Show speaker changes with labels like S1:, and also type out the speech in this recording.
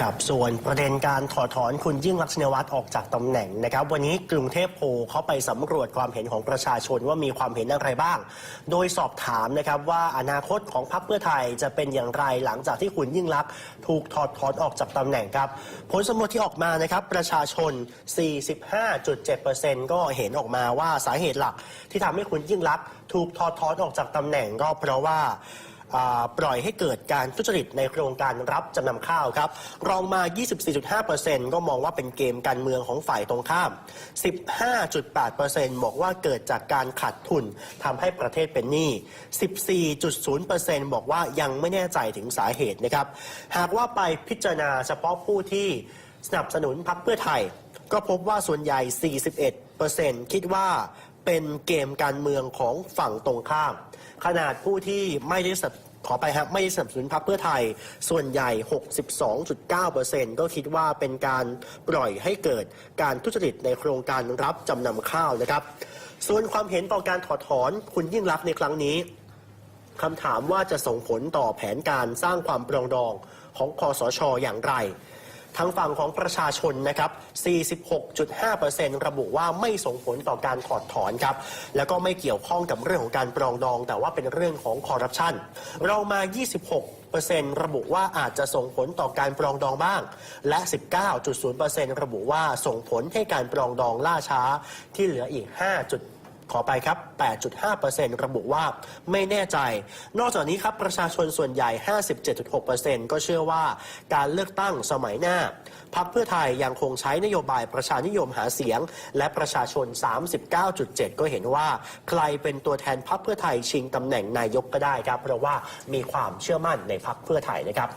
S1: ครับส่วนประเด็นการถอดถอนคุณยิ่งรักษณ์ชินวัตรออกจากตำแหน่งนะครับ วันนี้กรุงเทพโพลเขาไปสำรวจความเห็นของประชาชนว่ามีความเห็นอะไรบ้าง โดยสอบถามนะครับว่าอนาคตของพรรคเพื่อไทยจะเป็นอย่างไรหลังจากที่คุณยิ่งรักษณ์ถูกถอดถอนออกจากตำแหน่งครับ ผลสำรวจที่ออกมานะครับประชาชน 45.7%ก็เห็นออกมาว่าสาเหตุหลักที่ทำให้คุณยิ่งรักษณ์ถูกถอดถอนออกจากตำแหน่งก็เพราะว่า ปล่อยให้เกิดการทุจริตในโครงการรับจำนำข้าวครับ รองมา 24.5%ก็มองว่าเป็นเกมการเมืองของฝ่ายตรงข้าม 15.8%บอกว่าเกิดจากการขาดทุนทำให้ประเทศเป็นหนี้ 14.0%บอกว่ายังไม่แน่ใจถึงสาเหตุนะครับ หากว่าไปพิจารณาเฉพาะผู้ที่สนับสนุนพรรคเพื่อไทย ก็พบว่าส่วนใหญ่ 41%คิดว่า เป็นเกมการเมืองของฝั่งตรงข้าม ขนาดผู้ที่ไม่ได้สับขอไปครับไม่ได้สนับสนุนพรรคเพื่อไทย ส่วนใหญ่ 62.9%ก็คิดว่าเป็นการปล่อยให้เกิดการทุจริตในโครงการรับจำนำข้าวนะครับ ส่วนความเห็นต่อการถอดถอนคุณยิ่งรักษณ์ในครั้งนี้คำถามว่าจะส่งผลต่อแผนการสร้างความปรองดองของคอสชอย่างไร ทางฝั่งของประชาชนนะครับ 46.5%ระบุว่าไม่ส่งผลต่อการถอดถอนครับ แล้วก็ไม่เกี่ยวข้องกับเรื่องของการปรองดอง แต่ว่าเป็นเรื่องของคอร์รัปชันเรามา 26%ระบุว่าอาจจะส่งผลต่อการปรองดองบ้าง และ 19.0%ระบุว่าส่งผลให้การปรองดองล่าช้าที่เหลืออีก 5. ขอไปครับ 8.5%ระบุว่าไม่แน่ใจ นอกจากนี้ครับประชาชนส่วนใหญ่ 57.6%ก็เชื่อว่าการเลือกตั้งสมัยหน้าพักเพื่อไทยยังคงใช้นโยบายประชานิยมหาเสียง และประชาชน 39.7 ก็เห็นว่า ใครเป็นตัวแทนพักเพื่อไทยชิงตำแหน่งนายกก็ได้ครับ เพราะว่ามีความเชื่อมั่นในพักเพื่อไทยนะครับ